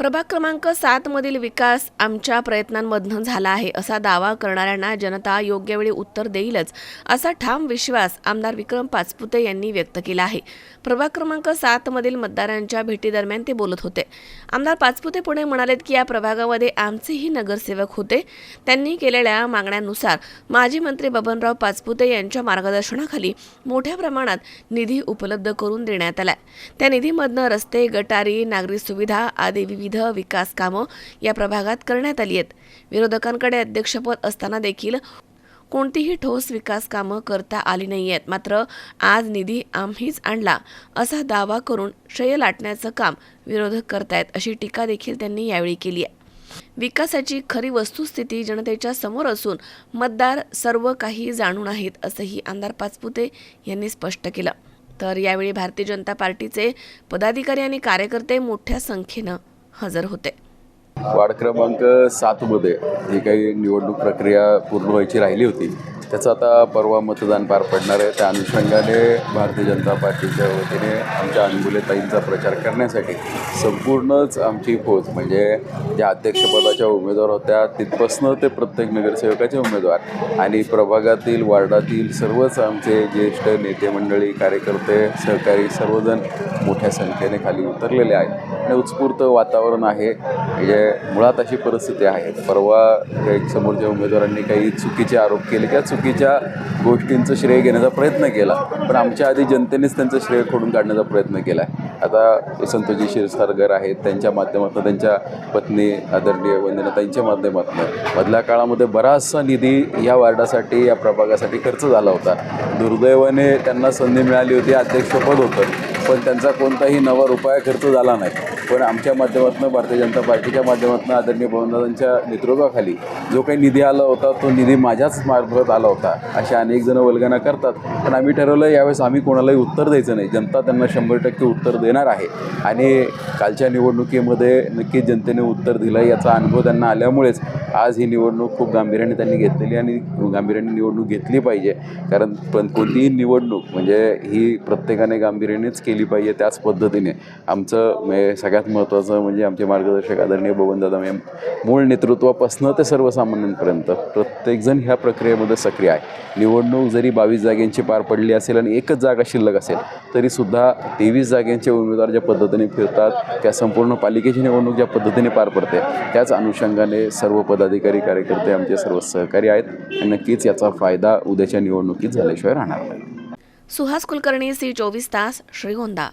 प्रभाग क्रमांक सात मधील विकास आमच्या प्रयत्नांमधनं झाला आहे असा दावा करणाऱ्यांना जनता योग्य वेळी उत्तर देईलच असा ठाम विश्वास आमदार विक्रम पाचपुते यांनी व्यक्त केला आहे. प्रभाग क्रमांक सात मधील मतदारांच्या भेटीदरम्यान ते बोलत होते. आमदार पाचपुते पुढे म्हणालेत की या प्रभागामध्ये आमचेही नगरसेवक होते. त्यांनी केलेल्या मागण्यांनुसार माजी मंत्री बबनराव पाचपुते यांच्या मार्गदर्शनाखाली मोठ्या प्रमाणात निधी उपलब्ध करून देण्यात आला त्या निधीमधनं रस्ते गटारी नागरी सुविधा आदी विविध विकास कामं या प्रभागात करण्यात आली आहेत. विरोधकांकडे अध्यक्षपद असताना देखील कोणतीही ठोस विकास कामं करता आली नाही आहेत. मात्र आज निधी आम्हीच आणला असा दावा करून श्रेय लाटण्याचं काम विरोधक करतायत अशी टीका देखील त्यांनी यावेळी केली आहे. विकासाची खरी वस्तुस्थिती जनतेच्या समोर असून मतदार सर्व काही जाणून आहेत असंही आमदार पाचपुते यांनी स्पष्ट केलं. तर यावेळी भारतीय जनता पार्टीचे पदाधिकारी आणि कार्यकर्ते मोठ्या संख्येनं हजर होते वार्ड क्रमांक सातमध्ये जी काही निवडणूक प्रक्रिया पूर्ण व्हायची राहिली होती त्याचं आता परवा मतदान पार पडणार आहे. त्या अनुषंगाने भारतीय जनता पार्टीच्या वतीने आमच्या अंगुलेताईंचा प्रचार करण्यासाठी संपूर्णच आमची फौज म्हणजे ज्या अध्यक्षपदाच्या उमेदवार होत्या तिथपासनं ते प्रत्येक नगरसेवकाचे उमेदवार आणि प्रभागातील वार्डातील सर्वच आमचे ज्येष्ठ नेते मंडळी कार्यकर्ते सहकारी सर्वजण मोठ्या संख्येने खाली उतरलेले आहेत. आणि उत्स्फूर्त वातावरण आहे. म्हणजे मुळात अशी परिस्थिती आहे. परवा काही समोरच्या उमेदवारांनी काही चुकीचे आरोप केले किंवा चुकीच्या गोष्टींचं श्रेय घेण्याचा प्रयत्न केला पण आमच्या आधी जनतेनेच त्यांचं श्रेय खोडून काढण्याचा प्रयत्न केला आहे. आता संतोषी क्षीरसागर आहेत त्यांच्या माध्यमातून त्यांच्या पत्नी आदरणीय वंदनाताईंच्या माध्यमातून. मधल्या काळामध्ये बराचसा निधी या वार्डासाठी या प्रभागासाठी खर्च झाला होता. दुर्दैवाने त्यांना संधी मिळाली होती अध्यक्षपद होतं पण त्यांचा कोणताही नवा रुपया खर्च झाला नाही. पण आमच्या माध्यमातून भारतीय जनता पार्टीच्या माध्यमातून आदरणीय भवनदादांच्या नेतृत्वाखाली जो काही निधी आला होता तो निधी माझ्याच मार्फत आला होता. अशा अनेक जण वल्गना करतात. पण आम्ही ठरवलं यावेळेस आम्ही कोणालाही उत्तर द्यायचं नाही. जनता त्यांना शंभर टक्के उत्तर देणार आहे. आणि कालच्या निवडणुकीमध्ये नक्कीच जनतेने उत्तर दिलं याचा अनुभव त्यांना आल्यामुळेच आज ही निवडणूक खूप गांभीर्याने त्यांनी घेतलेली आणि गांभीर्याने निवडणूक घेतली पाहिजे. कारण पण कोणतीही निवडणूक म्हणजे ही प्रत्येकाने गांभीर्यानेच केली पाहिजे त्याच पद्धतीने. आमचं म्हणजे सगळ्यात महत्त्वाचं म्हणजे आमचे मार्गदर्शक आदरणीय बबनदादा मॅम मूळ नेतृत्वापासून ते सर्वसामान्यांपर्यंत प्रत्येकजण ह्या प्रक्रियेमध्ये सक्रिय आहे. निवडणूक जरी बावीस जागेंची पार पडली असेल आणि एकच जागा शिल्लक असेल तरीसुद्धा तेवीस जागेंचे उमेदवार ज्या पद्धतीने फिरतात त्या संपूर्ण पालिकेची निवडणूक ज्या पद्धतीने पार पडते त्याच अनुषंगाने सर्व पदाधिकारी कार्यकर्ते आमचे सर्व सहकारी आहेत आणि नक्कीच याचा फायदा उद्याच्या निवडणुकीत झाल्याशिवाय राहणार नाही. सुहास कुलकर्णी सी चोवीस तास श्रीगोंदा.